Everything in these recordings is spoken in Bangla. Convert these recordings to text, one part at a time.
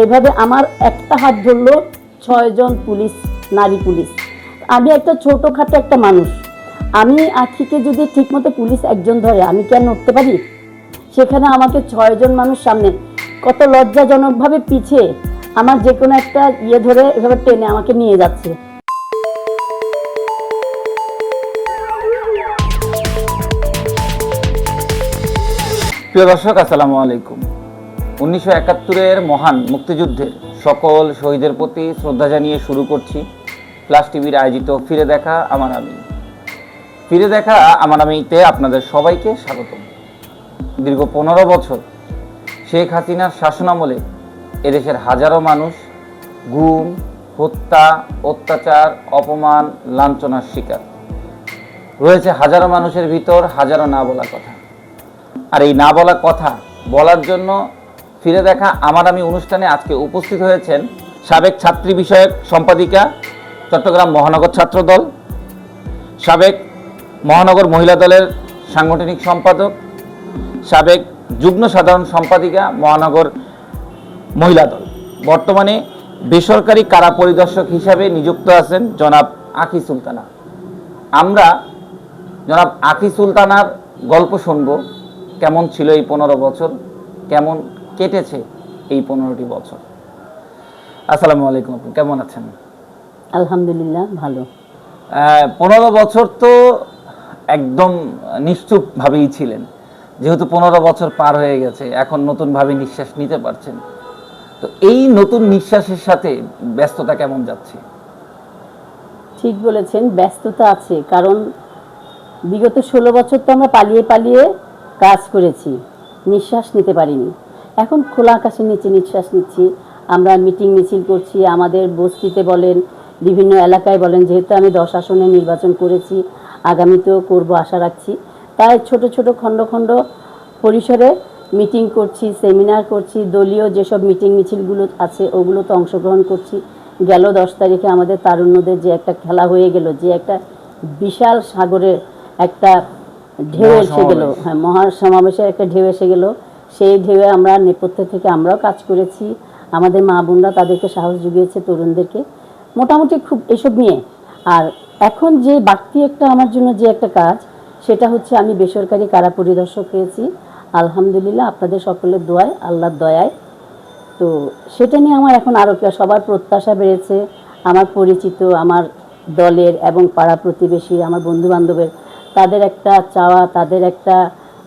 এইভাবে আমার একটা হাত ধরলো ছয়জন পুলিশ, নারী পুলিশ। আমি একটা ছোটোখাটো একটা মানুষ। আমি আখিকে যদি ঠিকমতো পুলিশ একজন ধরে, আমি কি আর নড়তে পারি? সেখানে আমাকে ছয়জন মানুষ সামনে। কত লজ্জাজনকভাবে পিছে আমার যে কোনো একটা ইয়ে ধরে এভাবে টেনে আমাকে নিয়ে যাচ্ছে। প্রিয় দর্শক, আসসালামু আলাইকুম। উনিশশো একাত্তরের মহান মুক্তিযুদ্ধের সকল শহীদের প্রতি শ্রদ্ধা জানিয়ে শুরু করছি। প্লাস টিভির আয়োজিত ফিরে দেখা আমার আমি। ফিরে দেখা আমার আমিতে আপনাদের সবাইকে স্বাগতম। দীর্ঘ পনেরো বছর শেখ হাসিনার শাসনামলে এদেশের হাজারো মানুষ গুম, হত্যা, অত্যাচার, অপমান, লাঞ্ছনার শিকার। রয়েছে হাজারো মানুষের ভিতর হাজারো না বলা কথা। আর এই না বলা কথা বলার জন্য ফিরে দেখা আমার আমি অনুষ্ঠানে আজকে উপস্থিত হয়েছেন সাবেক ছাত্রী বিষয়ক সম্পাদিকা চট্টগ্রাম মহানগর ছাত্র দল, সাবেক মহানগর মহিলা দলের সাংগঠনিক সম্পাদক, সাবেক যুগ্ম সাধারণ সম্পাদিকা মহানগর মহিলা দল। বর্তমানে বেসরকারি কারা পরিদর্শক হিসাবে নিযুক্ত আছেন জনাব আখি সুলতানা। আমরা জনাব আখি সুলতানার গল্প শুনব, কেমন ছিল এই পনেরো বছর, কেমন কেটেছে এই পনেরোটি বছর। আসসালামু আলাইকুম আপু কেমন আছেন? আলহামদুলিল্লাহ ভালো। পনেরো বছর তো একদম নিশ্চুপভাবেই ছিলেন। যেহেতু পনেরো বছর পার হয়ে গেছে এখন নতুনভাবে নিঃশ্বাস নিতে পারছেন। তো এই নতুন নিঃশ্বাসের সাথে ব্যস্ততা কেমন যাচ্ছে? ঠিক বলেছেন ব্যস্ততা আছে কারণ বিগত ষোলো বছর তো আমরা পালিয়ে পালিয়ে কাজ করেছি নিঃশ্বাস নিতে পারিনি। এখন খোলা আকাশের নিচে নিঃশ্বাস নিচ্ছি। আমরা মিটিং মিছিল করছি আমাদের বস্তিতে বলেন বিভিন্ন এলাকায় বলেন যেহেতু আমি দশ আসনে নির্বাচন করেছি আগামীতেও করব আশা রাখছি। তাই ছোট ছোট খণ্ড খণ্ড পরিসরে মিটিং করছি সেমিনার করছি দলীয় যেসব মিটিং মিছিলগুলো আছে ওগুলোতে অংশগ্রহণ করছি। গেল দশ তারিখে আমাদের তারুণ্যদের যে একটা খেলা হয়ে গেল যে একটা বিশাল সাগরের একটা ঢেউ এসে গেল। হ্যাঁ মহাসমাবেশের একটা ঢেউ এসে গেল। সেই ঢেউয়ে আমরা, নেপথ্য থেকে আমরাও কাজ করেছি। আমাদের মা বোনরা তাদেরকে সাহস জুগিয়েছে তরুণদেরকে। মোটামুটি খুব এসব নিয়ে। আর এখন যে বাড়তি একটা আমার জন্য যে একটা কাজ, সেটা হচ্ছে আমি বেসরকারি কারা পরিদর্শক হয়েছি আলহামদুলিল্লাহ আপনাদের সকলের দোয়ায়, আল্লাহর দয়ায়। তো সেটা নিয়ে আমার এখন আরও সবার প্রত্যাশা বেড়েছে। আমার পরিচিত, আমার দলের এবং পাড়া প্রতিবেশী, আমার বন্ধু বান্ধবের তাদের একটা চাওয়া, তাদের একটা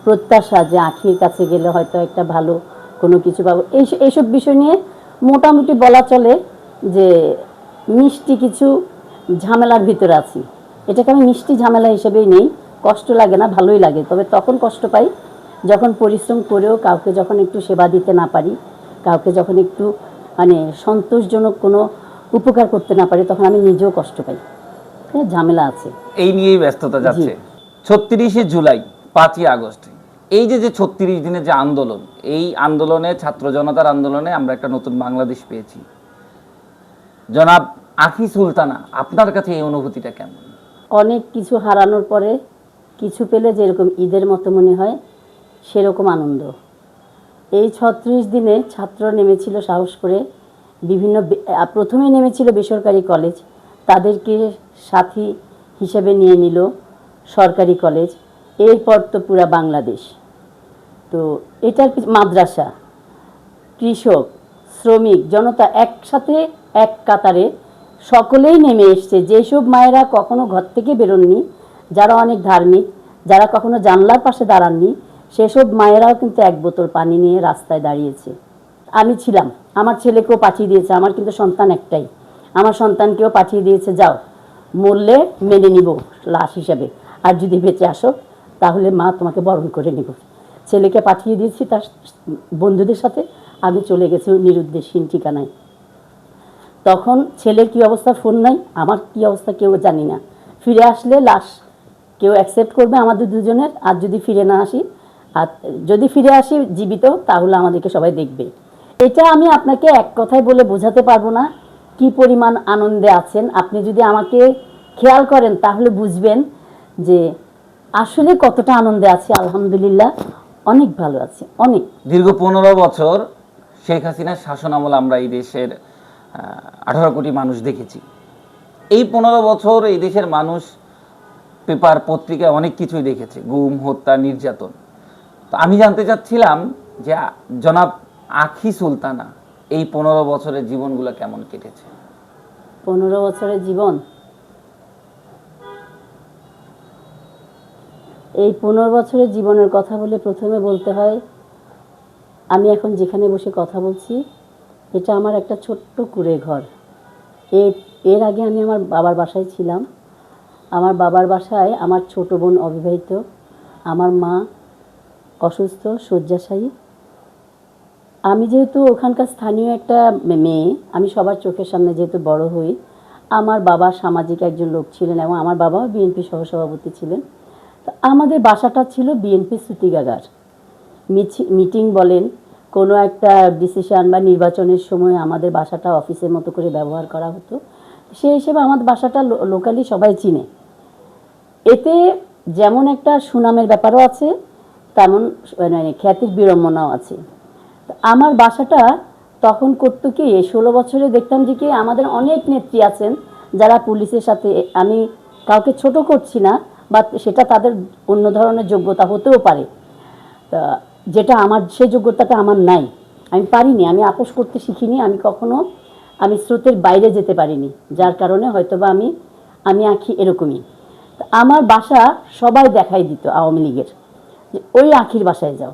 প্রত্যাশা যে আখির কাছে গেলে হয়তো একটা ভালো কোনো কিছু পাবো। এই এইসব বিষয় নিয়ে মোটামুটি বলা চলে যে মিষ্টি কিছু ঝামেলার ভিতরে আছি। এটাকে আমি মিষ্টি ঝামেলা হিসেবেই নেই। কষ্ট লাগে না ভালোই লাগে। তবে তখন কষ্ট পাই যখন পরিশ্রম করেও কাউকে যখন একটু সেবা দিতে না পারি কাউকে যখন একটু মানে সন্তোষজনক কোনো উপকার করতে না পারি তখন আমি নিজেও কষ্ট পাই। হ্যাঁ ঝামেলা আছে। এই নিয়েই ব্যস্ততা যাচ্ছে। ছত্রিশে জুলাই পাঁচই আগস্ট। এই যে যে ছত্রিশ দিনের যে আন্দোলন, এই আন্দোলনে, ছাত্র জনতার আন্দোলনে আমরা একটা নতুন বাংলাদেশ পেয়েছি। জনাব আখি সুলতানা, আপনার কাছে এই অনুভূতিটা কেমন? অনেক কিছু হারানোর পরে কিছু পেলে যেরকম ঈদের মতো মনে হয়, সেরকম আনন্দ। এই ছত্রিশ দিনে ছাত্র নেমেছিল সাহস করে, বিভিন্ন প্রথমে নেমেছিল বেসরকারি কলেজ। তাদেরকে সাথী হিসেবে নিয়ে নিল সরকারি কলেজ। এরপর তো পুরা বাংলাদেশ। তো এটার মাদ্রাসা, কৃষক, শ্রমিক, জনতা একসাথে, এক কাতারে সকলেই নেমে এসছে। যেসব মায়েরা কখনো ঘর থেকে বেরোননি, যারা অনেক ধার্মিক, যারা কখনো জানলার পাশে দাঁড়াননি, সেসব মায়েরাও কিন্তু এক বোতল পানি নিয়ে রাস্তায় দাঁড়িয়েছে। আমি ছিলাম, আমার ছেলেকেও পাঠিয়ে দিয়েছে, আমার কিন্তু সন্তান একটাই। আমার সন্তানকেও পাঠিয়ে দিয়েছে, যাও, মরলে মেনে নিব লাশ হিসাবে। আর যদি বেঁচে আসো, তাহলে মা তোমাকে বরণ করে নিব। ছেলেকে পাঠিয়ে দিয়েছি তার বন্ধুদের সাথে। আমি চলে গেছি নিরুদ্দেশহীন ঠিকানায়। তখন ছেলের কি অবস্থা, ফোন নাই? আমার কি অবস্থা কেউ জানি না। ফিরে আসলে লাশ কেউ অ্যাকসেপ্ট করবে আমাদের দুজনের, আর যদি ফিরে না আসি, আর যদি ফিরে আসি জীবিত, তাহলে আমাদেরকে সবাই দেখবে। এটা আমি আপনাকে এক কথায় বলে বোঝাতে পারব না কি পরিমাণ আনন্দে আছেন। আপনি যদি আমাকে খেয়াল করেন, তাহলে বুঝবেন যে আসলে কতটা আনন্দে আছি, আলহামদুলিল্লাহ। অনেক ভালো আছি অনেক। দীর্ঘ পনেরো বছর শেখ হাসিনার শাসন আমল আমরা এই দেশের আঠারো কোটি মানুষ দেখেছি। এই পনেরো বছর এই দেশের মানুষ পেপার পত্রিকায় অনেক কিছুই দেখেছে গুম হত্যা নির্যাতন। তো আমি জানতে চাচ্ছিলাম যে জনাব আখি সুলতানা এই পনেরো বছরের জীবনগুলো কেমন কেটেছে? পনেরো বছরের জীবন? এই পনেরো বছরের জীবনের কথা বলে প্রথমে বলতে হয়, আমি এখন যেখানে বসে কথা বলছি, এটা আমার একটা ছোট্ট কুড়ে ঘর। এর এর আগে আমি আমার বাবার বাসায় ছিলাম। আমার বাবার বাসায় আমার ছোট বোন অবিবাহিত, আমার মা অসুস্থ, শয্যাশায়ী। আমি যেহেতু ওখানকার স্থানীয় একটা মেয়ে, আমি সবার চোখের সামনে যেহেতু বড় হই, আমার বাবা সামাজিক একজন লোক ছিলেন এবং আমার বাবাও বিএনপি সহসভাপতি ছিলেন। আমাদের বাসাটা ছিল বিএনপি সুতিগাগার মিটিং বলেন, কোনো একটা ডিসিশন বা নির্বাচনের সময় আমাদের বাসাটা অফিসের মতো করে ব্যবহার করা হতো। সেই হিসেবে আমাদের বাসাটা লোকালি সবাই চিনে। এতে যেমন একটা সুনামের ব্যাপারও আছে, তেমন মানে খ্যাতির বিড়ম্বনাও আছে। আমার বাসাটা তখন করতো কি ষোলো বছরে দেখতাম যে কি আমাদের অনেক নেত্রী আছেন যারা পুলিশের সাথে, আমি কাউকে ছোট করছি না বা সেটা তাদের অন্য ধরনের যোগ্যতা হতেও পারে। তা যেটা আমার, সে যোগ্যতাটা আমার নাই। আমি পারিনি, আমি আপোষ করতে শিখিনি, আমি কখনো, আমি স্রোতের বাইরে যেতে পারিনি। যার কারণে হয়তোবা আমি আমি আঁকি এরকমই। আমার বাসা সবাই দেখাই দিত আওয়ামী লীগের, যে ওই আঁখির বাসায় যাও।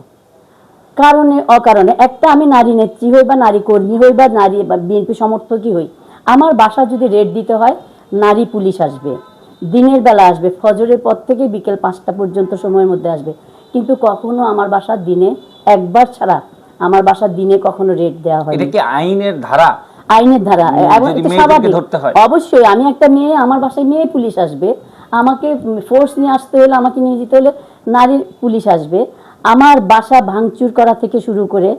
কারণে, অকারণে, একটা আমি নারী নেত্রী হই বা নারী কর্মী হই বা নারী বা বিএনপি সমর্থকই হই, আমার বাসা যদি রেড দিতে হয়, নারী পুলিশ আসবে। দিনের বেলা আসবে ফজরের পর থেকে বিকেল পাঁচটা পর্যন্ত সময়ের মধ্যে আসবে। কিন্তু কখনো আমার বাসা দিনে একবার ছাড়া আমার বাসা দিনে কখনো রেড দেওয়া হয় এটা কি আইনের ধারা? আইনের ধারা। এবং স্বাভাবিক। অবশ্যই আমি একটা মেয়ে আমার বাসায় মেয়ে পুলিশ আসবে। আমাকে ফোর্স নিয়ে আসতে হলে আমাকে নিয়ে যেতে হলে নারীর পুলিশ আসবে। আমার বাসা ভাঙচুর করা থেকে শুরু করে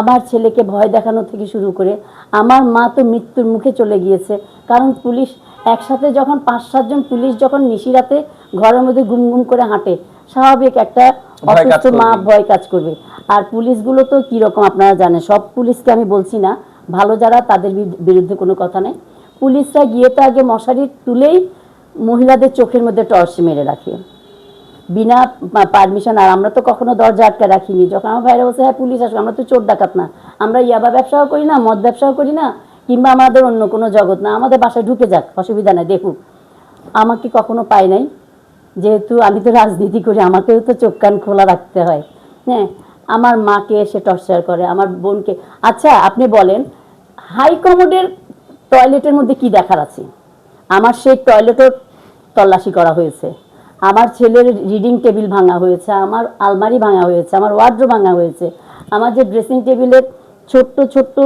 আমার ছেলেকে ভয় দেখানো থেকে শুরু করে আমার মা তো মৃত্যুর মুখে চলে গিয়েছে। কারণ পুলিশ একসাথে যখন পাঁচ সাতজন পুলিশ যখন নিশিরাতে ঘরের মধ্যে গুম গুম করে হাঁটে স্বাভাবিক একটা অসুস্থ মা ভয় কাজ করবে। আর পুলিশগুলো তো কীরকম আপনারা জানেন? সব পুলিশকে আমি বলছি না ভালো যারা তাদের বিরুদ্ধে কোনো কথা নেই। পুলিশরা গিয়ে তো আগে মশারি তুলেই মহিলাদের চোখের মধ্যে টর্চ মেরে রাখে। বিনা পারমিশন আর আমরা তো কখনো দরজা আটকে রাখিনি। যখন আমার ভাইরা বলছে হ্যাঁ পুলিশ আসবে আমরা তো চোর ডাকাত না। আমরা ইয়াবা ব্যবসাও করি না মদ ব্যবসাও করি না কিংবা আমাদের অন্য কোনো জগৎ না, আমাদের বাসায় ঢুকে যাক, অসুবিধা নেই, দেখুক। আমাকে কখনো পায় নাই। যেহেতু আমি তো রাজনীতি করি, আমাকেও তো চোখ কান খোলা রাখতে হয়। হ্যাঁ আমার মাকে এসে টর্চার করে, আমার বোনকে। আচ্ছা আপনি বলেন, হাই কমোডের টয়লেটের মধ্যে কি দেখার আছে? আমার সেই টয়লেটও তল্লাশি করা হয়েছে। আমার ছেলের রিডিং টেবিল ভাঙা হয়েছে, আমার আলমারি ভাঙা হয়েছে, আমার ওয়ার্ড্রো ভাঙা হয়েছে। আমার যে ড্রেসিং টেবিলের ছোট্ট ছোট্ট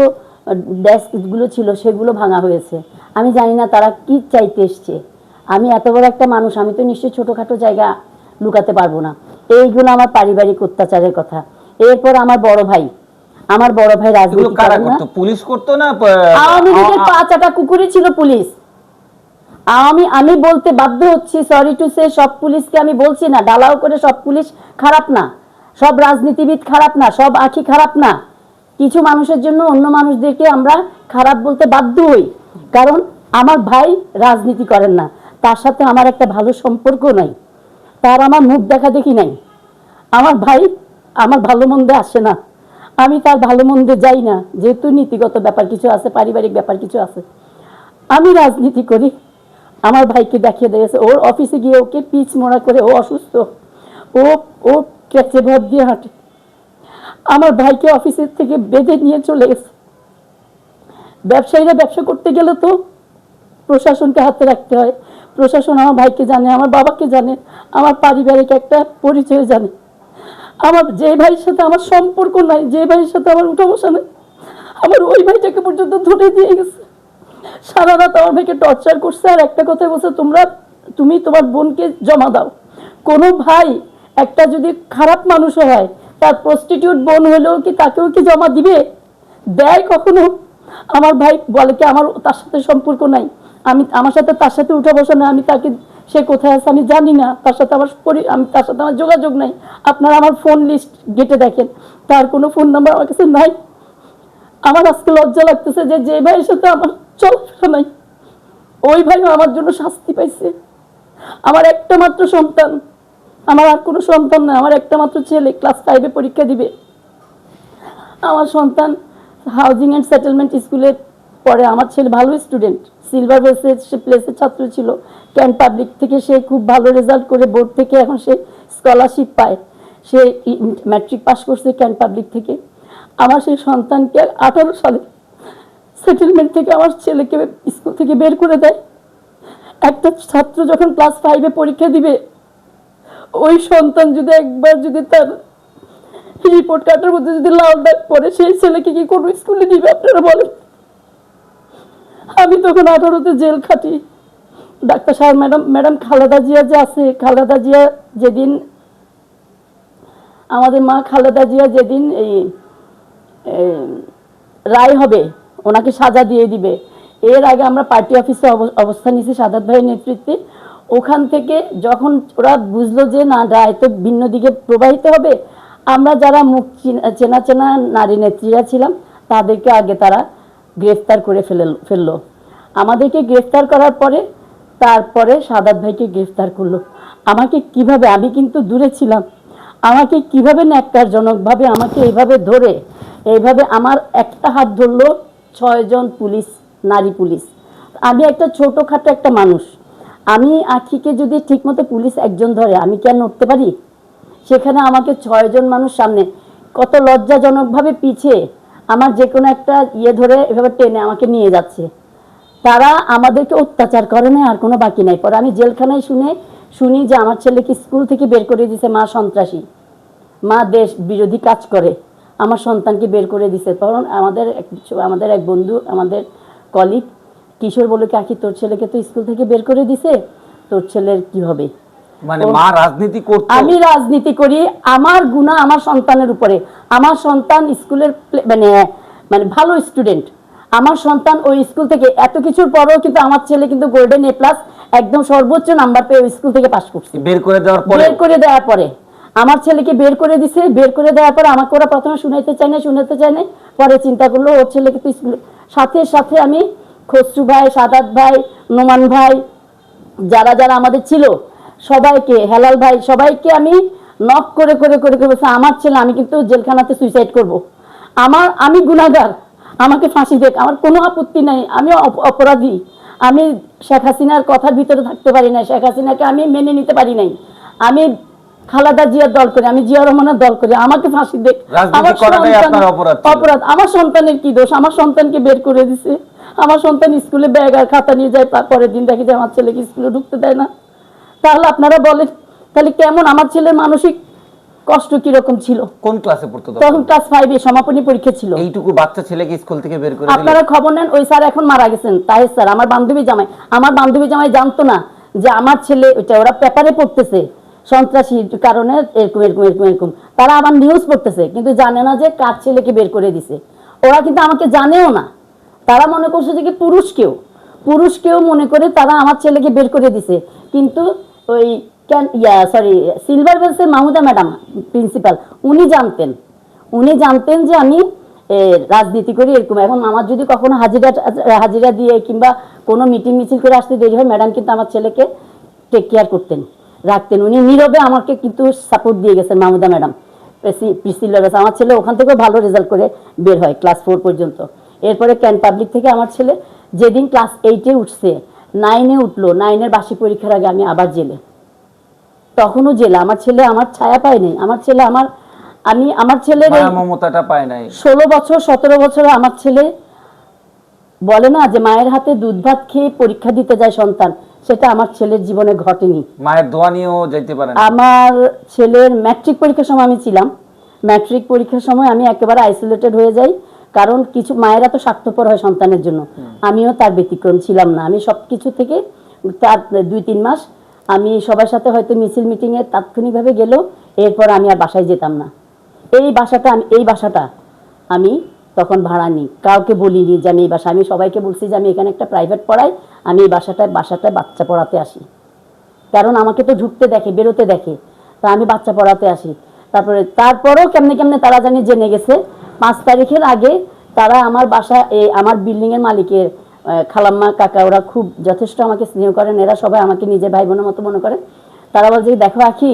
ডেস্কগুলো ছিল সেগুলো ভাঙা হয়েছে। আমি জানি না তারা কি চাইতে এসছে। আমি এত বড় একটা মানুষ আমি তো নিশ্চয়ই ছোটোখাটো জায়গা লুকাতে পারব না। এইগুলো আমার পারিবারিক অত্যাচারের কথা। এরপর আমার বড় ভাই। আমার বড় ভাই রাজনীতি কারা করতো? পুলিশ করতো না আওয়ামী লীগের আ- আ- পাঁচাটা কুকুরই ছিল পুলিশ। আমি আমি বলতে বাধ্য হচ্ছি সরি টু সে সব পুলিশকে আমি বলছি না। ডালাও করে সব পুলিশ খারাপ না। সব রাজনীতিবিদ খারাপ না সব আখি খারাপ না। কিছু মানুষের জন্য অন্য মানুষদেরকে আমরা খারাপ বলতে বাধ্য হই। কারণ আমার ভাই রাজনীতি করেন না। তার সাথে আমার একটা ভালো সম্পর্ক নাই। তার আমার মুখ দেখা দেখি নাই। আমার ভাই আমার ভালো মন্দে আসে না। আমি তার ভালো মন্দে যাই না। যেহেতু নীতিগত ব্যাপার কিছু আছে, পারিবারিক ব্যাপার কিছু আছে। আমি রাজনীতি করি। আমার ভাইকে দেখিয়ে দিয়েছে ওর অফিসে গিয়ে ওকে পিচ মোড়া করে ও অসুস্থ। ও ও ক্যাচে ভর দিয়ে হাঁটে। আমার ভাইকে অফিসের থেকে বেঁধে নিয়ে চলে গেছে। ব্যবসায়ীরা ব্যবসা করতে গেলে তো প্রশাসনকে হাতে রাখতে হয়। প্রশাসন আমার ভাইকে জানে, আমার বাবাকে জানে, আমার পারিবারিক একটা পরিচয় জানে। আমার যে ভাইয়ের সাথে আমার সম্পর্ক নাই, যে ভাইয়ের সাথে আমার উঠা বসা নাই, আমার ওই ভাইটাকে পর্যন্ত ধরে দিয়ে গেছে। সারা রাত আমার ভাইকে টর্চার করছে আর একটা কথা বলছে, তোমরা, তুমি তোমার বোনকে জমা দাও। কোনো ভাই একটা যদি খারাপ মানুষও হয় তার প্রস্টিটিউট বোন হলেও কি তাকেও কি জমা দিবে? দেয় কখনো? আমার ভাই বলে কি আমার তার সাথে সম্পর্ক নাই। আমি, আমার সাথে তার সাথে উঠা বসা না আমি তাকে, সে কোথায় আছে আমি জানি না। তার সাথে আমার আমি, তার সাথে আমার যোগাযোগ নাই। আপনারা আমার ফোন লিস্ট ঘেটে দেখেন। তার কোনো ফোন নাম্বার আমার কাছে নাই। আমার আজকে লজ্জা লাগতেছে যে যে ভাইয়ের সাথে আমার চলাফেরা নাই। ওই ভাইও আমার জন্য শাস্তি পাইছে। আমার একটা মাত্র সন্তান। আমার আর কোনো সন্তান না, আমার একটা মাত্র ছেলে ক্লাস ফাইভে পরীক্ষা দিবে। আমার সন্তান হাউজিং অ্যান্ড সেটেলমেন্ট স্কুলে পড়ে আমার ছেলে ভালো স্টুডেন্ট সিলভার বেসের সে প্লেসের ছাত্র ছিল। ক্যান্ট পাবলিক থেকে সে খুব ভালো রেজাল্ট করে বোর্ড থেকে এখন সে স্কলারশিপ পায়। সে ম্যাট্রিক পাস করছে ক্যান্ট পাবলিক থেকে। আমার সেই সন্তানকে আঠারো সালে সেটেলমেন্ট থেকে আমার ছেলেকে স্কুল থেকে বের করে দেয়। একটা ছাত্র যখন ক্লাস ফাইভে পরীক্ষা দিবে ওই সন্তান যদি একবার যদি তার রিপোর্ট কার্ডের মধ্যে যদি লাল দাগ পড়ে, সেই ছেলেকে কি কোনো স্কুলে দিবে আপনারা বলেন? আমি তখন আঠারোতে জেল খাটি। ডাক্তার সাহেব, ম্যাডাম ম্যাডাম খালেদা জিয়া যে আছে, খালেদা জিয়া যেদিন, আমাদের মা খালেদা জিয়া যেদিন এই রায় হবে, ওনাকে সাজা দিয়ে দিবে। এর আগে আমরা পার্টি অফিসে অব- অবস্থান নিয়েছি সাদাত ভাইয়ের নেতৃত্বে। ওখান থেকে যখন ওরা বুঝলো যে না, রায় তো ভিন্ন দিকে প্রবাহিত হবে, আমরা যারা মুখ চিন- চেনা নারী নেত্রীরা ছিলাম, তাদেরকে আগে তারা গ্রেফতার করে ফেলে, ফেলল। আমাদেরকে গ্রেফতার করার পরে, তারপরে সাদাত ভাইকে গ্রেফতার করল। আমাকে কীভাবে, আমি কিন্তু দূরে ছিলাম, আমাকে কীভাবে ন্যাক্কারজনকভাবে আমাকে এইভাবে ধরে, এইভাবে আমার একটা হাত ধরলো ছয়জন পুলিশ, নারী পুলিশ। আমি একটা ছোটোখাটো একটা মানুষ আমি আখিকে যদি ঠিকমতো পুলিশ একজন ধরে, আমি কি আর নড়তে পারি? সেখানে আমাকে ছয়জন মানুষ সামনে। কত লজ্জাজনকভাবে পিছিয়ে আমার যে কোনো একটা ইয়ে ধরে এভাবে টেনে আমাকে নিয়ে যাচ্ছে। তারা আমাদেরকে অত্যাচার করে না, আর কোনো বাকি নাই। পরে আমি জেলখানায় শুনে শুনি যে আমার ছেলেকে স্কুল থেকে বের করে দিছে মা সন্ত্রাসী। মা দেশ বিরোধী কাজ করে। আমার সন্তানকে বের করে দিছে। তখন আমাদের আমাদের এক বন্ধু, আমাদের কলিগ কিশোর বলে কাকি তোর ছেলেকে তো স্কুল থেকে বের করে দিছে? তোর ছেলের কি হবে? মানে মা রাজনীতি করতো। আমি রাজনীতি করি আমার গুণা আমার সন্তানের উপরে। আমার সন্তান স্কুলের মানে মানে ভালো স্টুডেন্ট। আমার সন্তান ওই স্কুল থেকে এত কিছুর পরেও কিন্তু আমার ছেলে কিন্তু গোল্ডেন এ প্লাস একদম সর্বোচ্চ নাম্বার পেয়ে স্কুল থেকে পাশ করছে। বের করে দেওয়ার পরে? বের করে দেওয়ার পরে। আমার ছেলেকে বের করে দিছে বের করে দেওয়ার পরে আমাকে ওরা প্রথমে শুনাইতে চায় না শুনাইতে চায় না পরে চিন্তা করল ওর ছেলেকে তো স্কুলে সাথে সাথে আমি খসরু ভাই সাদাত ভাই নোমান ভাই যারা যারা আমাদের ছিল সবাইকে হেলাল ভাই সবাইকে আমি নক করে করে করে করে বলছি, আমার ছেলে আমি কিন্তু জেলখানাতে সুইসাইড করব। আমার আমি গুণাগার আমাকে ফাঁসি দেখ আমার কোনো আপত্তি নাই। আমি অপ- অপরাধী। আমি শেখ হাসিনার কথার ভিতরে থাকতে পারি না শেখ হাসিনাকে আমি মেনে নিতে পারি নাই। আমি খালাদা জিয়ার দল করি আমি জিয়া রহমানের দল করি আমাকে ফাঁসি দেখ অপরাধ আমার সন্তানের কি দোষ? আমার সন্তানকে বের করে দিছে। আমার সন্তান স্কুলে ব্যাগ আর খাতা নিয়ে যায় তারপরের দিন দেখি যে আমার ছেলেকে স্কুলে ঢুকতে দেয় না। তাহলে আপনারা বলেন তাহলে কেমন? আমার ছেলের মানসিক কষ্ট কীরকম ছিল? কোন ক্লাসে পড়তো তখন? ক্লাস ফাইভে সমাপনী পরীক্ষা ছিল। এইটুকু বাচ্চা ছেলেকে স্কুল থেকে বের করে আপনারা খবর নেন ওই স্যার এখন মারা গেছেন। তাহের স্যার আমার বান্ধবী জামাই। আমার বান্ধবী জামাই জানতো না যে আমার ছেলে ওইটা ওরা পেপারে পড়তেছে। সন্ত্রাসীর কারণে এরকম এরকম এরকম এরকম। তারা আমার নিউজ পড়তেছে, কিন্তু জানে না যে কার ছেলেকে বের করে দিছে। ওরা কিন্তু আমাকে জানেও না। তারা মনে করছে যে কি পুরুষ কেউ। পুরুষ কেউ মনে করে তারা আমার ছেলেকে বের করে দিছে। কিন্তু ওই ক্যান, ইয়া সরি সিলভার বেলসের মাহমুদা ম্যাডাম প্রিন্সিপাল উনি জানতেন। উনি জানতেন যে আমি রাজনীতি করি এরকম। এখন আমার যদি কখনো হাজিরা হাজিরা দিয়ে কিংবা কোনো মিটিং মিছিল করে আসতে দেরি হয়, ম্যাডাম কিন্তু আমার ছেলেকে টেক কেয়ার করতেন। রাখতেন। উনি নীরবে আমাকে কিন্তু সাপোর্ট দিয়ে গেছেন মাহমুদা ম্যাডাম। প্রিসিল্লা বেস আমার ছেলে ওখান থেকেও ভালো রেজাল্ট করে বের হয় ক্লাস ফোর পর্যন্ত। এরপরে ক্যান পাবলিক থেকে আমার ছেলে যেদিন ক্লাস এইটে উঠছে নাইনে উঠল নাইনের বার্ষিক পরীক্ষার আগে আমি আবার জেলে। তখনও জেলে। আমার ছেলে আমার ছায়া পায়নি আমার ছেলে আমার আমি আমার ছেলের মমতাটা পায় নাই। ষোলো বছর সতেরো বছর আমার ছেলে বলে না যে মায়ের হাতে দুধ ভাত খেয়ে পরীক্ষা দিতে যায় সন্তান। সেটা আমার ছেলের জীবনে ঘটেনি। মায়ের দোয়া নিয়েও যাইতে পারে না আমার ছেলের ম্যাট্রিক পরীক্ষার সময় আমি ছিলাম। ম্যাট্রিক পরীক্ষার সময় আমি একেবারে আইসোলেটেড হয়ে যাই কারণ কিছু মায়েরা তো স্বার্থপর হয় সন্তানের জন্য। আমিও তার ব্যতিক্রম ছিলাম না। আমি সব কিছু থেকে তার দুই তিন মাস আমি সবার সাথে হয়তো মিছিল মিটিংয়ে তাৎক্ষণিকভাবে গেলেও এরপর আমি আর বাসায় যেতাম না। এই বাসাটা আমি এই বাসাটা আমি তখন ভাড়া নিই। কাউকে বলিনি যে আমি এই বাসা আমি সবাইকে বলছি যে আমি এখানে একটা প্রাইভেট পড়াই আমি এই বাসাটায় বাসাটায় বাচ্চা পড়াতে আসি। কারণ আমাকে তো ঢুকতে দেখে, বেরোতে দেখে। তা আমি বাচ্চা পড়াতে আসি। তারপরে, তারপরেও কেমনে কেমনে তারা জানি জেনে গেছে। পাঁচ তারিখের আগে তারা আমার বাসা এই আমার বিল্ডিংয়ের মালিকের খালাম্মা কাকা, ওরা খুব যথেষ্ট আমাকে স্নেহ করেন। এরা সবাই আমাকে নিজের ভাই বোনের মতো মনে করে। তারা বলছে দেখো আখি,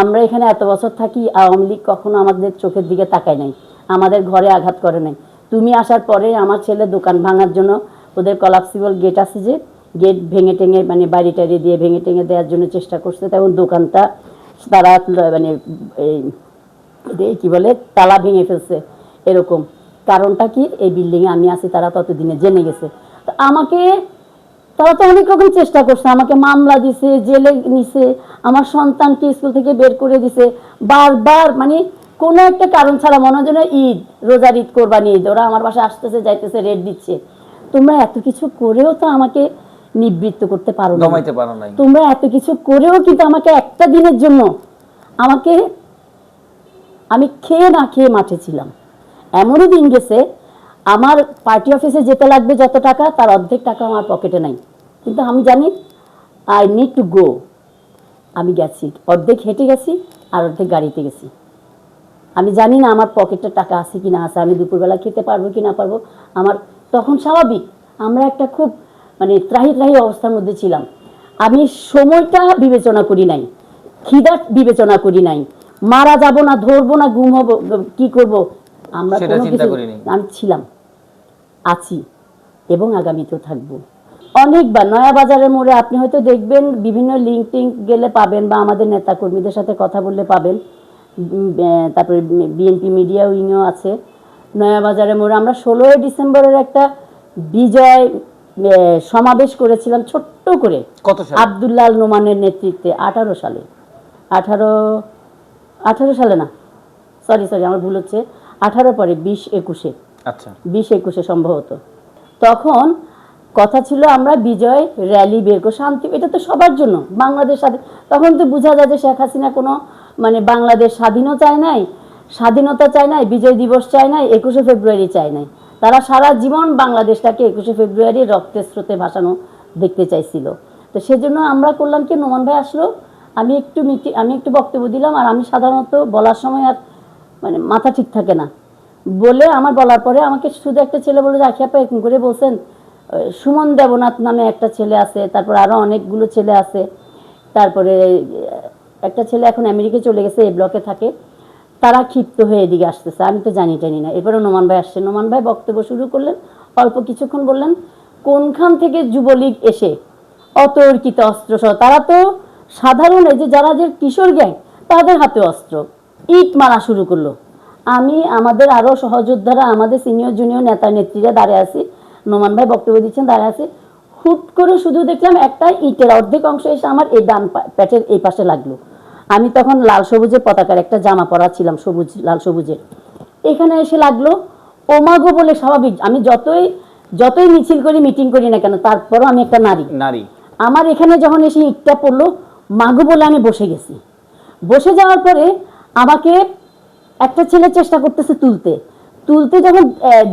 আমরা এখানে এত বছর থাকি, আওয়ামী লীগ কখনো আমাদের চোখের দিকে তাকায় নাই। আমাদের ঘরে আঘাত করে নাই। তুমি আসার পরে আমার ছেলে দোকান ভাঙার জন্য ওদের কলাপসিবল গেট আছে যে গেট ভেঙে টেঙে মানে বাড়ি টাড়ি দিয়ে ভেঙে টেঙে দেওয়ার জন্য চেষ্টা করছে। তখন দোকানটা, তারা মানে এই কি বলে, তালা ভেঙে ফেলছে এরকম। কারণটা কি? এই বিল্ডিংয়ে আমি আছি, তারা ততদিনে জেনে গেছে। তো আমাকে, তারা তো অনেক রকম চেষ্টা করছে। আমাকে মামলা দিছে, জেলে নিছে, আমার সন্তানকে স্কুল থেকে বের করে দিছে। বারবার মানে কোনো একটা কারণ ছাড়া মনে হয় ঈদ, রোজার ঈদ কোরবানি ঈদ, ওরা আমার বাসায় আসতেছে, যাইতেছে রেট দিচ্ছে। তোমরা এত কিছু করেও তো আমাকে নিবৃত্ত করতে পারো না। দমাইতে পারো নাই। তোমরা এত কিছু করেও কিন্তু আমাকে একটা দিনের জন্য আমাকে আমি খেয়ে না খেয়ে মাঠে ছিলাম। এমনও দিন গেছে আমার পার্টি অফিসে যেতে লাগবে যত টাকা তার অর্ধেক টাকা আমার পকেটে নাই। কিন্তু আমি জানি আই নিড টু গো আমি গেছি অর্ধেক হেঁটে গেছি আর অর্ধেক গাড়িতে গেছি। আমি জানি না আমার পকেটে টাকা আছে কি না আছে আমি দুপুরবেলা খেতে পারব কি না পারব। আমার তখন স্বাভাবিক আমরা একটা খুব মানে ত্রাহি ত্রাহি অবস্থার মধ্যে ছিলাম। আমি সময়টা বিবেচনা করি নাই খিদা বিবেচনা করি নাই। মারা যাব না ধরবো না গুম হব কি করব? আমরা কোনো কিছু আমি ছিলাম আছি এবং আগামীতেও থাকব। অনেকবার নয়া বাজারের মোড়ে আপনি হয়তো দেখবেন বিভিন্ন লিঙ্ক টিঙ্ক গেলে পাবেন বা আমাদের নেতা কর্মীদের সাথে কথা বললে পাবেন। তারপরে বিএনপি মিডিয়া উইংও আছে। নয়া বাজারের মোড়ে। আমরা ষোলোই ডিসেম্বরের একটা বিজয় সমাবেশ করেছিলাম ছোট্ট করে। কত আল নোমানের নেতৃত্বে আঠারো সালে। আঠারো আঠারো সালে না? সরি সরি আমার ভুল হচ্ছে। আঠারো পরে বিশ একুশে। আচ্ছা। বিশ একুশে সম্ভবত তখন কথা ছিল আমরা বিজয় র্যালি বের করব শান্তি এটা তো সবার জন্য। বাংলাদেশ স্বাধীন তখন তো বোঝা যায় যে শেখ হাসিনা কোনো মানে বাংলাদেশ স্বাধীনও চায় নাই স্বাধীনতা চায় নাই, বিজয় দিবস চায় নাই, একুশে ফেব্রুয়ারি চায় নাই। তারা সারা জীবন বাংলাদেশটাকে একুশে ফেব্রুয়ারি রক্তের স্রোতে ভাসানো দেখতে চাইছিল। তো সেজন্য আমরা করলাম কি, নোমান ভাই আসলো, আমি একটু মিটি আমি একটু বক্তব্য দিলাম, আর আমি সাধারণত বলার সময় আর মানে মাথা ঠিক থাকে না। বলে আমার বলার পরে আমাকে শুধু একটা ছেলে বলে যে আপা, এরকম করে বলছেন সুমন দেবনাথ নামে একটা ছেলে আছে, তারপর আরও অনেকগুলো ছেলে আছে, তারপরে, একটা ছেলে এখন আমেরিকায় চলে গেছে এই ব্লকে থাকে। তারা ক্ষিপ্ত হয়ে এদিকে আসতেছে। আমি তো জানি টানি না। এরপরে নোমান ভাই আসছে। নোমান ভাই বক্তব্য শুরু করলেন, অল্প কিছুক্ষণ বললেন, কোনখান থেকে যুবলীগ এসে? অতর্কিত অস্ত্র সহ তারা তো সাধারণ এই যে যারা যে কিশোর গ্যাং, তাদের হাতে অস্ত্র। ইট মারা শুরু করল। আমি, আমাদের আরও সহযোদ্ধারা, আমাদের সিনিয়র, জুনিয়র নেতা, নেত্রীরা দাঁড়িয়ে আছি। নোমান ভাই বক্তব্য দিচ্ছেন, দাঁড়িয়ে আছি। হুট করে শুধু দেখলাম একটা ইটের অর্ধেক অংশ এসে আমার এই ডান পা- পেটের এই পাশে লাগল। আমি তখন লাল সবুজের পতাকার একটা জামা পরা ছিলাম সবুজ লাল সবুজের। এখানে এসে লাগল ওমাগো বলে স্বাভাবিক আমি যতই যতই মিছিল করি মিটিং করি না কেন তারপরও আমি একটা নারী। নারী। আমার এখানে যখন এসে ইটটা পড়ল মাগো বলে আমি বসে গেছি। বসে যাওয়ার পরে আমাকে একটা ছেলে চেষ্টা করতেছে তুলতে। তুলতে যখন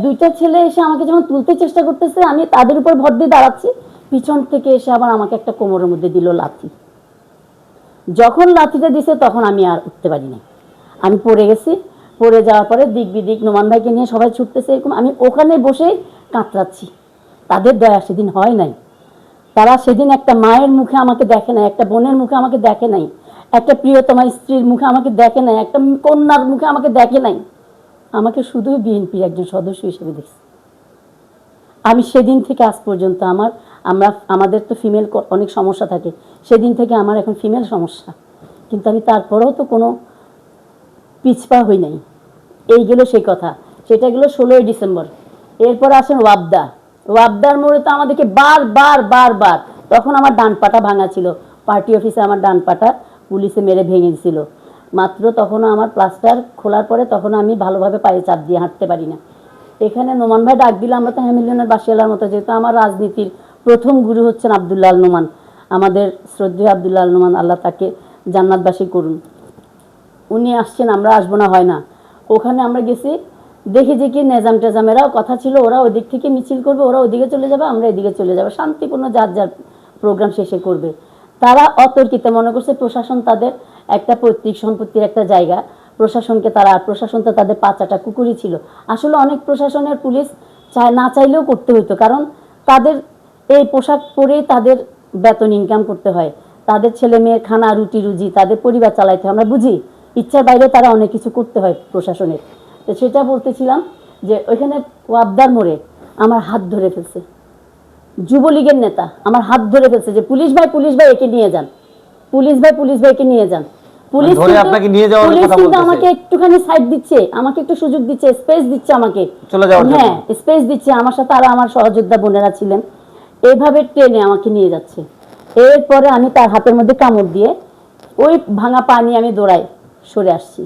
দুইটা ছেলে এসে আমাকে যখন তুলতে চেষ্টা করতেছে আমি তাদের উপর ভর দিয়ে দাঁড়াচ্ছি পিছন থেকে এসে আবার আমাকে একটা কোমরের মধ্যে দিল লাথি। যখন লাথিটা দিছে, তখন আমি আর উঠতে পারি না আমি পড়ে গেছি। পড়ে যাওয়ার পরে দিক বিদিক নোমান ভাইকে নিয়ে সবাই ছুটতেছে এরকম। আমি ওখানে বসে কাতরাচ্ছি। তাদের দয়া সেদিন হয় নাই। তারা সেদিন একটা মায়ের মুখে আমাকে দেখে নাই, একটা বোনের মুখে আমাকে দেখে নাই, একটা প্রিয়তমা স্ত্রীর মুখে আমাকে দেখে নাই, একটা কন্যার মুখে আমাকে দেখে নাই। আমাকে শুধু বিএনপির একজন সদস্য হিসেবে দেখছে। আমি সেদিন থেকে আজ পর্যন্ত আমার আমরা, আমাদের তো ফিমেল অনেক সমস্যা থাকে। সেদিন থেকে আমার এখন ফিমেল সমস্যা। কিন্তু আমি তারপরেও তো কোনো পিছপা হই নাই। এই গেল সেই কথা। সেটা গেলো ষোলোই ডিসেম্বর। এরপর আসেন ওয়াবদা। ওয়াবদার মোড়ে তো আমাদেরকে বার বার বার বার। তখন আমার ডান পাটা ভাঙা ছিল। পার্টি অফিসে আমার ডান পাটা পুলিশে মেরে ভেঙে দিছিল মাত্র তখনও আমার প্লাস্টার খোলার পরে তখন আমি ভালোভাবে পায়ে চাপ দিয়ে হাঁটতে পারি না। এখানে নোমান ভাই ডাক দিলে, আমরা তো হ্যামিলিয়নের বাসিয়ালার মতো। যেহেতু আমার রাজনীতির প্রথম গুরু হচ্ছেন আবদুল্লাহ আল নোমান। আমাদের শ্রদ্ধেয় আবদুল্লাহ আল নোমান, আল্লাহ তাকে জান্নাতবাসী করুন। উনি আসছেন, আমরা আসব না, হয় না। ওখানে আমরা গেছি, দেখি যে কি নেজাম টেজামেরাও কথা ছিল, ওরা ওদিক থেকে মিছিল করবে, ওরা ওদিকে চলে যাবে, আমরা এদিকে চলে যাব। শান্তিপূর্ণ যার যার প্রোগ্রাম শেষে করবে। তারা অতর্কিতে মনে করছে, প্রশাসন তাদের একটা পৈতৃক সম্পত্তির একটা জায়গা। প্রশাসনকে তারা, প্রশাসন তো তাদের পাচাটা কুকুরই ছিল। আসলে অনেক প্রশাসনের পুলিশ চায়, না চাইলেও করতে হতো কারণ তাদের এই পোশাক পরেই তাদের বেতন ইনকাম করতে হয়। তাদের ছেলে মেয়ের খানা রুটি রুজি তাদের পরিবার চালাইতে হয়। আমরা বুঝি ইচ্ছার বাইরে তারা অনেক কিছু করতে হয় প্রশাসনের। তো সেটা বলতেছিলাম যে ওইখানে ওয়াবদার মোড়ে আমার হাত ধরে ফেলছে। যুবলীগের নেতা আমার হাত ধরে ফেলছে যে পুলিশ ভাই পুলিশ ভাই একে নিয়ে যান। পুলিশ ভাই পুলিশ ভাইকে নিয়ে যান। পুলিশ কিন্তু- আপনাকে পুলিশ কথা কিন্তু বলতেছে। আমাকে একটুখানি সাইড দিচ্ছে আমাকে একটু সুযোগ দিচ্ছে স্পেস দিচ্ছে আমাকে। চলে যাওয়ার জন্য। হ্যাঁ স্পেস দিচ্ছে। আমার সাথে আরও আমার সহযোদ্ধা বোনেরা ছিলেন। এইভাবে ট্রেনে আমাকে নিয়ে যাচ্ছে। এরপরে আমি তার হাতের মধ্যে কামড় দিয়ে ওই ভাঙা পানি আমি দৌড়াই সরে আসছি।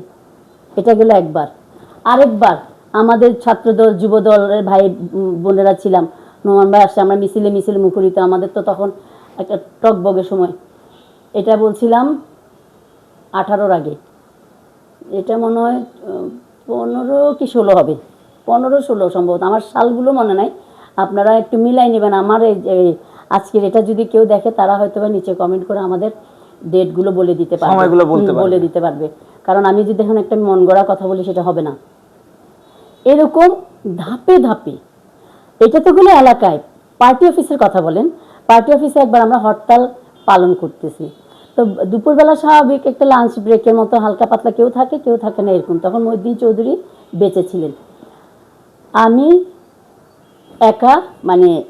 এটা গেল একবার। আরেকবার আমাদের ছাত্রদল, যুবদলের ভাই বোনেরা ছিলাম। নোমান ভাই আসছে, আমরা মিছিলে মিছিলে মুখরিত। আমাদের তো তখন একটা টকবগের সময়। এটা বলছিলাম আঠারোর আগে। এটা মনে হয় পনেরো কি ষোলো হবে? পনেরো ষোলো সম্ভবত। আমার সালগুলো মনে নাই। আপনারা একটু মিলাই নেবেন। আমার এই আজকের এটা যদি কেউ দেখে তারা হয়তো বা নিচে কমেন্ট করে আমাদের ডেটগুলো বলে দিতে পারবে। সময়গুলো বলতে বলে দিতে পারবে। কারণ আমি যদি এখন একটা মন গড়া কথা বলি সেটা হবে না। এরকম ধাপে ধাপে এটা তো গেলো এলাকায় পার্টি অফিসের কথা বলেন পার্টি অফিসে একবার আমরা হরতাল পালন করতেছি। তো দুপুরবেলা স্বাভাবিক একটা লাঞ্চ ব্রেকের মতো হালকা পাতলা কেউ থাকে কেউ থাকে না এরকম। তখন মহিউদ্দিন চৌধুরী বেঁচে ছিলেন। আমি একা মানে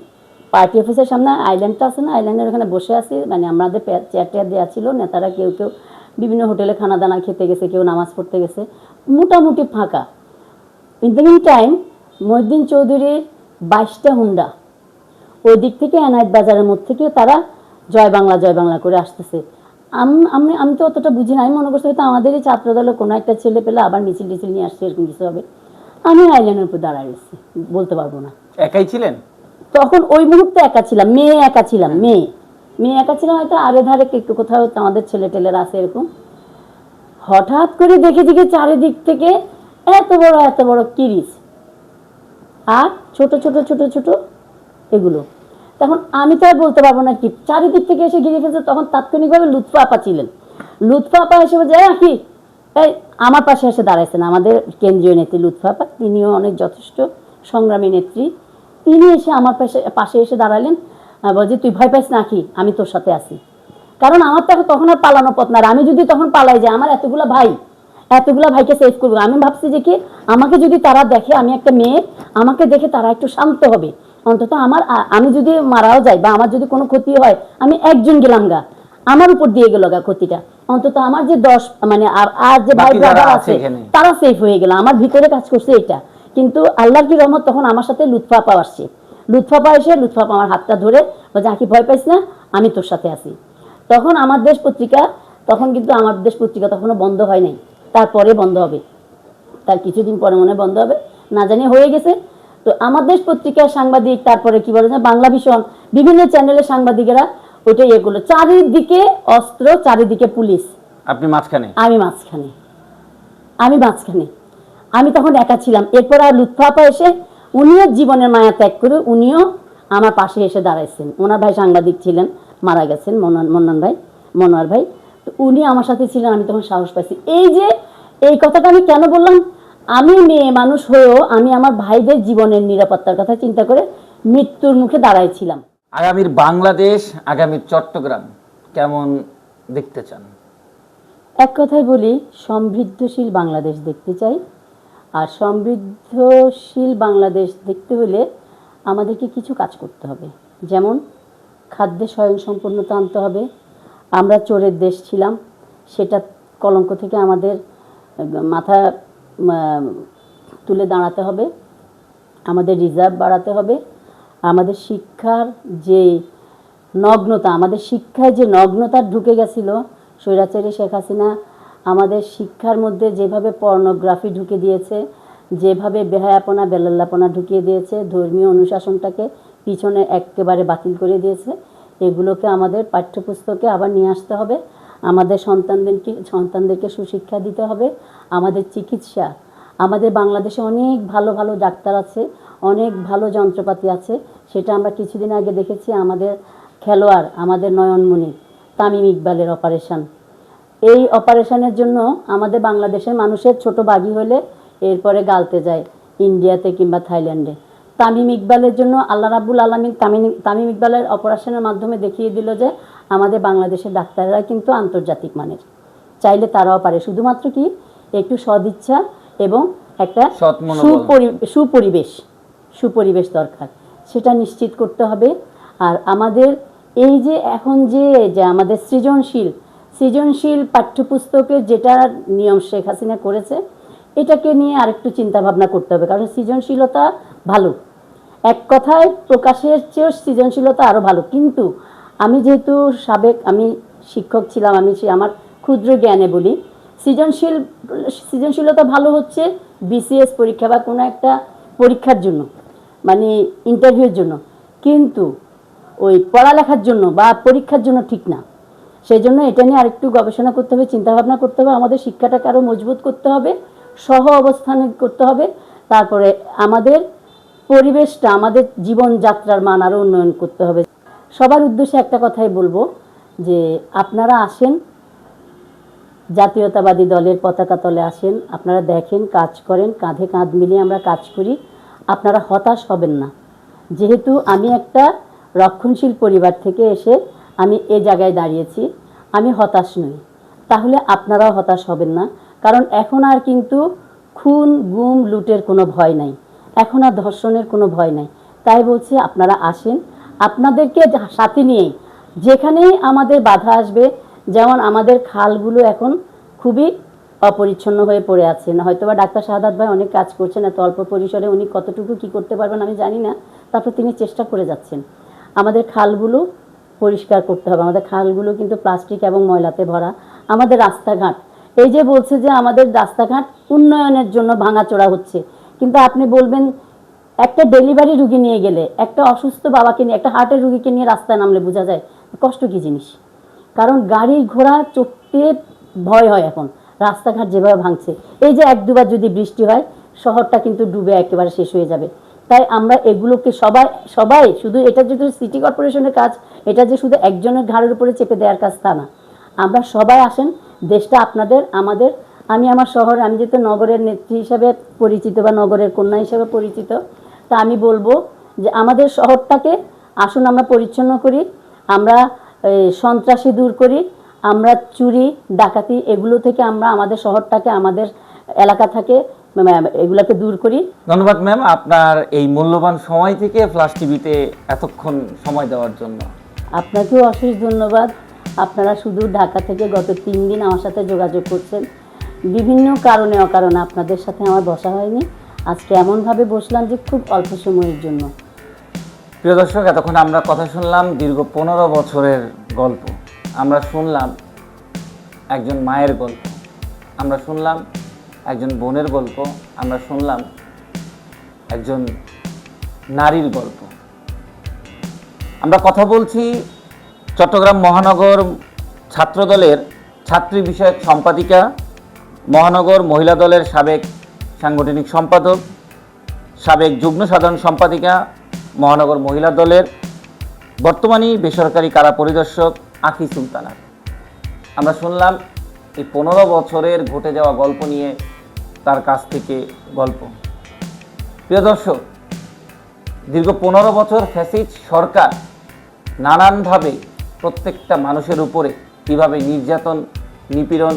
পার্টি অফিসের সামনে আইল্যান্ডটা আছে না আইল্যান্ডের ওখানে বসে আছি মানে আমাদের চেয়ার টেয়ার দেওয়া ছিল, নেতারা কেউ কেউ বিভিন্ন হোটেলে খানা দানা খেতে গেছে, কেউ নামাজ পড়তে গেছে, মোটামুটি ফাঁকা। In the mean time Mohiuddin চৌধুরীর বাইশটা হুন্ডা। ওই দিক থেকে এনায়েত বাজারের মধ্যে থেকেও তারা জয় বাংলা জয় বাংলা করে আসতেছে। আম- আমি আমি তো অতটা বুঝি না, আমি মনে করছি হয়তো আমাদেরই ছাত্রদলে কোনো একটা ছেলে পেলে আবার মিছিল টিছিল নিয়ে আসছে, এরকম কিছু হবে। আমি আইল্যান্ডের উপর দাঁড়ায় বলতে পারব না। একাই ছিলেন? তখন ওই মুহূর্তে একা ছিলাম, মেয়ে একা ছিলাম, মেয়ে। মেয়ে একা ছিলাম হয়তো আরে ধারে কে- কোথাও আমাদের ছেলে টেলেরা আছে এরকম। হঠাৎ করে দেখে দেখে চারিদিক থেকে এত বড় এত বড় কিরিচ। আর ছোট ছোট ছোট ছোট এগুলো। তখন আমি তো আর বলতে পারব না কি। চারিদিক থেকে এসে ঘিরে ফেলছে, তখন তাৎক্ষণিকভাবে লুৎফা আপা ছিলেন। লুৎফা আপা এসে বলছে "এই কি এই আমার পাশে এসে দাঁড়াইছেন। আমাদের কেন্দ্রীয় নেত্রী লুৎফা আপা, তিনিও অনেক যথেষ্ট সংগ্রামী নেত্রী। তিনি এসে আমার পাশে পাশে এসে দাঁড়ালেন বলছে তুই ভয় পাইস না কি আমি তোর সাথে আছি। কারণ আমার তো তখন আর পালানো পথ না আমি যদি তখন পালাই যাই আমার এতগুলা ভাই এতগুলা ভাইকে সেভ করব। আমি ভাবছি যে কি আমাকে যদি তারা দেখে আমি একটা মেয়ে আমাকে দেখে তারা একটু শান্ত হবে। অন্তত আমার আমি যদি মারাও যাই বা আমার যদি কোনো ক্ষতি হয় আমি একজন গেলাম গা। আমার উপর দিয়ে গেল গা ক্ষতিটা। অন্তত আমার যে দশ মানে আর আর যে ভাই ব্রাদার আছে তারা সেফ হয়ে গেল। আমার ভিতরে কাজ করছে এটা কিন্তু আল্লাহর কি রহমত তখন আমার সাথে লুৎফাপা আসছে। লুৎফাপা এসে লুৎফাপা আমার হাতটা ধরে বলছে আঁকি ভয় পাইস না আমি তোর সাথে আছি। তখন আমার দেশ পত্রিকা তখন কিন্তু আমার দেশ পত্রিকা তখনও বন্ধ হয় নাই। তারপরে বন্ধ হবে। তার কিছুদিন পরে মনে বন্ধ হবে। না জানি হয়ে গেছে। তো আমার দেশ পত্রিকার সাংবাদিক তারপরে কি বলে যে বাংলা ভীষণ বিভিন্ন চ্যানেলের সাংবাদিকেরা ওইটা ইয়ে করল। চারিদিকে অস্ত্র চারিদিকে পুলিশ। আপনি মাঝখানে? আমি মাঝখানে। আমি মাঝখানে। আমি তখন একা ছিলাম। এরপর আর লুৎফাপা এসে উনিও জীবনের মায়া ত্যাগ করে উনিও আমার পাশে এসে দাঁড়াইছেন। ওনার ভাই সাংবাদিক ছিলেন মারা গেছেন মন্নান মন্নান ভাই মনোয়ার ভাই। তো উনি আমার সাথে ছিলেন আমি তখন সাহস পাইছি। এই যে এই কথাটা আমি কেন বললাম? আমি মেয়ে মানুষ হয়েও আমি আমার ভাইদের জীবনের নিরাপত্তার কথা চিন্তা করে মৃত্যুর মুখে দাঁড়াইছিলাম। আগামীর বাংলাদেশ আগামীর চট্টগ্রাম কেমন দেখতে চান? এক কথায় বলি সমৃদ্ধশীল বাংলাদেশ দেখতে চাই। আর সমৃদ্ধশীল বাংলাদেশ দেখতে হলে আমাদেরকে কিছু কাজ করতে হবে। যেমন, খাদ্যে স্বয়ংসম্পূর্ণতা আনতে হবে। আমরা চোরের দেশ ছিলাম, সেটা কলঙ্ক থেকে আমাদের মাথা তুলে দাঁড়াতে হবে। আমাদের রিজার্ভ বাড়াতে হবে। আমাদের শিক্ষার যে নগ্নতা, আমাদের শিক্ষায় যে নগ্নতা ঢুকে গেছিল, স্বৈরাচারী শেখ হাসিনা আমাদের শিক্ষার মধ্যে যেভাবে পর্নোগ্রাফি ঢুকে দিয়েছে, যেভাবে বেহায়াপনা, বেলাল্লাপনা ঢুকিয়ে দিয়েছে, ধর্মীয় অনুশাসনটাকে পিছনে একেবারে বাতিল করে দিয়েছে, এগুলোকে আমাদের পাঠ্যপুস্তকে আবার নিয়ে আসতে হবে। আমাদের সন্তানদেরকে সন্তানদেরকে সুশিক্ষা দিতে হবে, আমাদের চিকিৎসা। আমাদের বাংলাদেশে অনেক ভালো ভালো ডাক্তার আছে, অনেক ভালো যন্ত্রপাতি আছে, সেটা আমরা কিছুদিন আগে দেখেছি আমাদের খেলোয়াড়, আমাদের নয়নমণি, তামিম ইকবালের অপারেশন এই অপারেশনের জন্য আমাদের বাংলাদেশের মানুষের ছোট বাগি হলে এরপরে গালতে যায় ইন্ডিয়াতে কিংবা থাইল্যান্ডে। তামিম ইকবালের জন্য আল্লাহ রাব্বুল আলমিন তামিম তামিম ইকবালের অপারেশনের মাধ্যমে দেখিয়ে দিল যে আমাদের বাংলাদেশের ডাক্তাররা কিন্তু আন্তর্জাতিক মানের। চাইলে তারাও পারে। শুধুমাত্র কি একটু সদিচ্ছা এবং একটা সুপরি- সুপরিবেশ সুপরিবেশ দরকার। সেটা নিশ্চিত করতে হবে। আর আমাদের এই যে এখন যে যে আমাদের সৃজনশীল সৃজনশীল পাঠ্যপুস্তকের যেটা নিয়ম শেখ হাসিনা করেছে, এটাকে নিয়ে আরেকটু চিন্তা ভাবনা করতে হবে, কারণ সৃজনশীলতা ভালো। এক কথায় প্রকাশের চেয়েও সৃজনশীলতা আরও ভালো। কিন্তু আমি যেহেতু সাবেক, আমি শিক্ষক ছিলাম, আমি সে আমার ক্ষুদ্র জ্ঞানে বলি, সৃজনশীল, সৃজনশীলতা ভালো হচ্ছে বিসিএস পরীক্ষা বা কোনো একটা পরীক্ষার জন্য মানে ইন্টারভিউর জন্য। কিন্তু ওই পড়ালেখার জন্য বা পরীক্ষার জন্য ঠিক না। সেই জন্য এটা নিয়ে আরেকটু গবেষণা করতে হবে, চিন্তাভাবনা করতে হবে, আমাদের শিক্ষাটাকে আরও মজবুত করতে হবে, সহ অবস্থান করতে হবে, তারপরে আমাদের পরিবেশটা, আমাদের জীবনযাত্রার মান আরও উন্নয়ন করতে হবে। সবার উদ্দেশ্যে একটা কথাই বলব, যে আপনারা আসেন, জাতীয়তাবাদী দলের পতাকা তলে আসেন, আপনারা দেখেন, কাজ করেন, কাঁধে কাঁধ মিলিয়ে আমরা কাজ করি, আপনারা হতাশ হবেন না। যেহেতু আমি একটা রক্ষণশীল পরিবার থেকে এসে আমি এ জায়গায় দাঁড়িয়েছি, আমি হতাশ নই। তাহলে আপনারাও হতাশ হবেন না, কারণ এখন আর কিন্তু খুন, গুম, লুটের কোনো ভয় নাই। এখন আর ধর্ষণের কোনো ভয় নাই। তাই বলছি আপনারা আসেন। আপনাদেরকে সাথে নিয়েই যেখানেই আমাদের বাধা আসবে, যেমন আমাদের খালগুলো এখন খুবই অপরিচ্ছন্ন হয়ে পড়ে আছেন হয়তোবা ডাক্তার শাহাদাত ভাই অনেক কাজ করছেন, এত অল্প পরিসরে উনি কতটুকু কি করতে পারবেন আমি জানি না। তারপর তিনি চেষ্টা করে যাচ্ছেন। আমাদের খালগুলো পরিষ্কার করতে হবে। আমাদের খালগুলো কিন্তু প্লাস্টিক এবং ময়লাতে ভরা। আমাদের রাস্তাঘাট, এই যে বলছে যে আমাদের রাস্তাঘাট উন্নয়নের জন্য ভাঙাচোরা হচ্ছে। কিন্তু আপনি বলবেন, একটা ডেলিভারি রুগী নিয়ে গেলে, একটা অসুস্থ বাবাকে নিয়ে, একটা হার্টের রুগীকে নিয়ে রাস্তায় নামলে বোঝা যায়, কষ্ট কি জিনিস? কারণ গাড়ি ঘোড়া চড়তে ভয় হয় এখন। রাস্তাঘাট যেভাবে ভাঙছে, এই যে এক দুবার যদি বৃষ্টি হয়, শহরটা কিন্তু ডুবে একেবারে শেষ হয়ে যাবে। তাই আমরা এগুলোকে সবাই সবাই শুধু এটা যে সিটি কর্পোরেশনের কাজ, এটা যে শুধু একজনের ঘাড়ের উপরে চেপে দেওয়ার কাজ তা না। আমরা সবাই আসেন, দেশটা আপনাদের, আমাদের, আমি আমার শহরে, আমি যেহেতু নগরের নেত্রী হিসাবে পরিচিত বা নগরের কন্যা হিসাবে পরিচিত, তা আমি বলব যে আমাদের শহরটাকে আসুন আমরা পরিচ্ছন্ন করি, আমরা সন্ত্রাসী দূর করি, আমরা চুরি, ডাকাতি এগুলো থেকে আমরা আমাদের শহরটাকে, আমাদের এলাকা থেকে উম, এগুলোকে দূর করি। ধন্যবাদ ম্যাম আপনার এই মূল্যবান সময় থেকে ফ্লাশ টিভিতে এতক্ষণ সময় দেওয়ার জন্য। আপনাকেও অশেষ ধন্যবাদ। আপনারা শুধু ঢাকা থেকে গত তিন দিন আমার সাথে যোগাযোগ করছেন। বিভিন্ন কারণে অকারণে আপনাদের সাথে আমার বসা হয়নি। আজকে এমনভাবে বসলাম যে খুব অল্প সময়ের জন্য। প্রিয় দর্শক এতক্ষণ আমরা কথা শুনলাম দীর্ঘ পনেরো বছরের গল্প। আমরা শুনলাম একজন মায়ের গল্প। আমরা শুনলাম একজন বোনের গল্প, আমরা শুনলাম একজন নারীর গল্প। আমরা কথা বলছি চট্টগ্রাম মহানগর ছাত্রদলের ছাত্রী বিষয়ক সম্পাদিকা, মহানগর মহিলা দলের সাবেক সাংগঠনিক সম্পাদক, সাবেক যুগ্ম সাধারণ সম্পাদিকা, মহানগর মহিলা দলের বর্তমানে বেসরকারি কারা পরিদর্শক আখি সুলতানা। আমরা শুনলাম এই পনেরো বছরের ঘটে যাওয়া গল্প নিয়ে তার কাছ থেকে গল্প। প্রিয় দর্শক, দীর্ঘ পনেরো বছর ফ্যাসিজ সরকার নানানভাবে প্রত্যেকটা মানুষের উপরে কীভাবে নির্যাতন, নিপীড়ন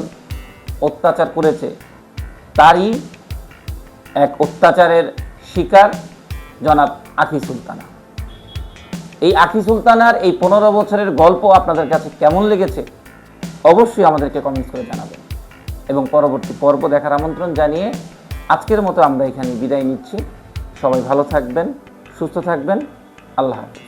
অত্যাচার করেছে, তারই এক অত্যাচারের শিকার জনাব আখি সুলতানা। এই আখি সুলতানার এই পনেরো বছরের গল্প আপনাদের কাছে কেমন লেগেছে অবশ্যই আমাদেরকে কমেন্টস করে জানাবেন। এবং পরবর্তী পর্ব দেখার আমন্ত্রণ জানিয়ে আজকের মতো আমরা এখানে বিদায় নিচ্ছি। সবাই ভালো থাকবেন, সুস্থ থাকবেন। আল্লাহ হাফিজ।